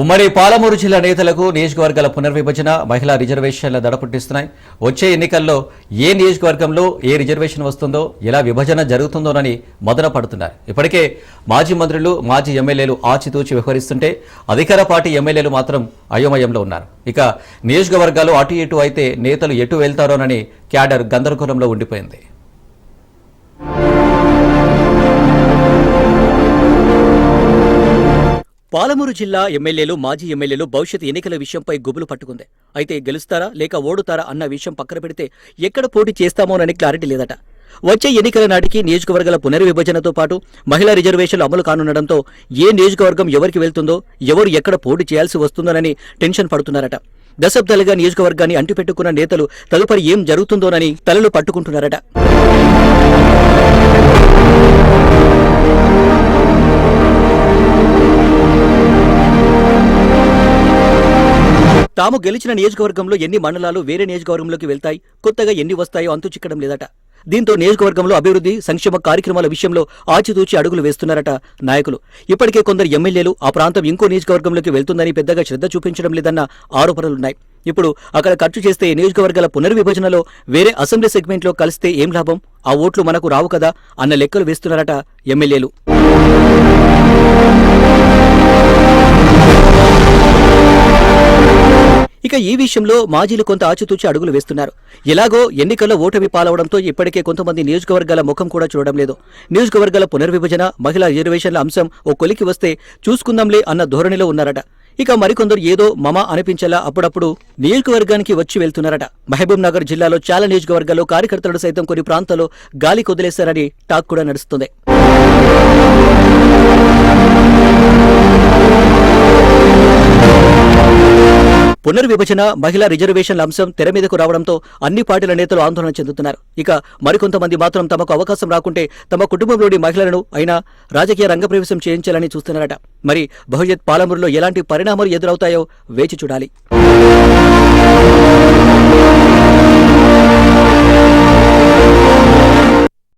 ఉమ్మడి పాలమూరు జిల్లా నేతలకు నియోజకవర్గాల పునర్విభజన మహిళా రిజర్వేషన్ల దడ పుట్టిస్తున్నాయి వచ్చే ఎన్నికల్లో ఏ నియోజకవర్గంలో ఏ రిజర్వేషన్ వస్తుందో ఎలా విభజన జరుగుతుందోనని మదన పడుతున్నారు. ఇప్పటికే మాజీ మంత్రులు మాజీ ఎమ్మెల్యేలు ఆచితూచి వ్యవహరిస్తుంటే అధికార పార్టీ ఎమ్మెల్యేలు మాత్రం అయోమయంలో ఉన్నారు. ఇక నియోజకవర్గాలు అటు ఇటు అయితే నేతలు ఎటు వెళ్తారోనని క్యాడర్ గందరగోళంలో ఉండిపోయింది. పాలమూరు జిల్లా ఎమ్మెల్యేలు మాజీ ఎమ్మెల్యేలు భవిష్యత్ ఎన్నికల విషయంపై గుబులు పట్టుకుంది. అయితే గెలుస్తారా లేక ఓడుతారా అన్న విషయం పక్కన పెడితే ఎక్కడ పోటీ చేస్తామోనని క్లారిటీ లేదట. వచ్చే ఎన్నికల నాటికి నియోజకవర్గాల పునర్విభజనతో పాటు మహిళా రిజర్వేషన్లు అమలు కానుండడంతో ఏ నియోజకవర్గం ఎవరికి వెళ్తుందో ఎవరు ఎక్కడ పోటీ చేయాల్సి వస్తుందోనని టెన్షన్ పడుతున్నారట. దశాబ్దాలుగా నియోజకవర్గాన్ని అంటిపెట్టుకున్న నేతలు తదుపరి ఏం జరుగుతుందోనని తలలు పట్టుకుంటున్నారట. తాము గెలిచిన నియోజకవర్గంలో ఎన్ని మండలాలు వేరే నియోజకవర్గంలోకి వెళ్తాయి కొత్తగా ఎన్ని వస్తాయో అంతు చిక్కడం లేదట. దీంతో నియోజకవర్గంలో అభివృద్ధి సంక్షేమ కార్యక్రమాల విషయంలో ఆచితూచి అడుగులు వేస్తున్నారట నాయకులు. ఇప్పటికే కొందరు ఎమ్మెల్యేలు ఆ ప్రాంతం ఇంకో నియోజకవర్గంలోకి వెళ్తుందని పెద్దగా శ్రద్ధ చూపించడం లేదన్న ఆరోపణలున్నాయి ఇప్పుడు అక్కడ ఖర్చు చేస్తే నియోజకవర్గాల పునర్విభజనలో వేరే అసెంబ్లీ సెగ్మెంట్లో కలిస్తే ఏం లాభం? ఆ ఓట్లు మనకు రావు కదా అన్న లెక్కలు వేస్తున్నారట ఎమ్మెల్యేలు. ఇక ఈ విషయంలో మాజీలు కొంత ఆచితూచి అడుగులు వేస్తున్నారు. ఎలాగో ఎన్నికల్లో ఓటమి పాలవడంతో ఇప్పటికే కొంతమంది నియోజకవర్గాల ముఖం కూడా చూడడం లేదు. నియోజకవర్గాల పునర్విభజన మహిళా రిజర్వేషన్ల అంశం ఓ కొలికి వస్తే చూసుకుందాంలే అన్న ధోరణిలో ఉన్నారట. ఇక మరికొందరు ఏదో మమ అనిపించేలా అప్పుడప్పుడు నియోజకవర్గానికి వచ్చి వెళ్తున్నారట. మహబూబ్ నగర్ జిల్లాలో చాలా నియోజకవర్గాల్లో కార్యకర్తలు సైతం కొన్ని ప్రాంతాల్లో గాలి కొదిలేశారని టాక్ కూడా నడుస్తుంది. పునర్విభజన మహిళా రిజర్వేషన్ల అంశం తెర మీదకు రావడంతో అన్ని పార్టీల నేతలు ఆందోళన చెందుతున్నారు. ఇక మరికొంతమంది మాత్రం తమకు అవకాశం రాకుంటే తమ కుటుంబంలోని మహిళలను అయినా రాజకీయ రంగప్రవేశం చేయించాలని చూస్తున్నారట. మరి భవిష్యత్ పాలమూరులో ఎలాంటి పరిణామాలు ఎదురవుతాయో వేచి చూడాలి.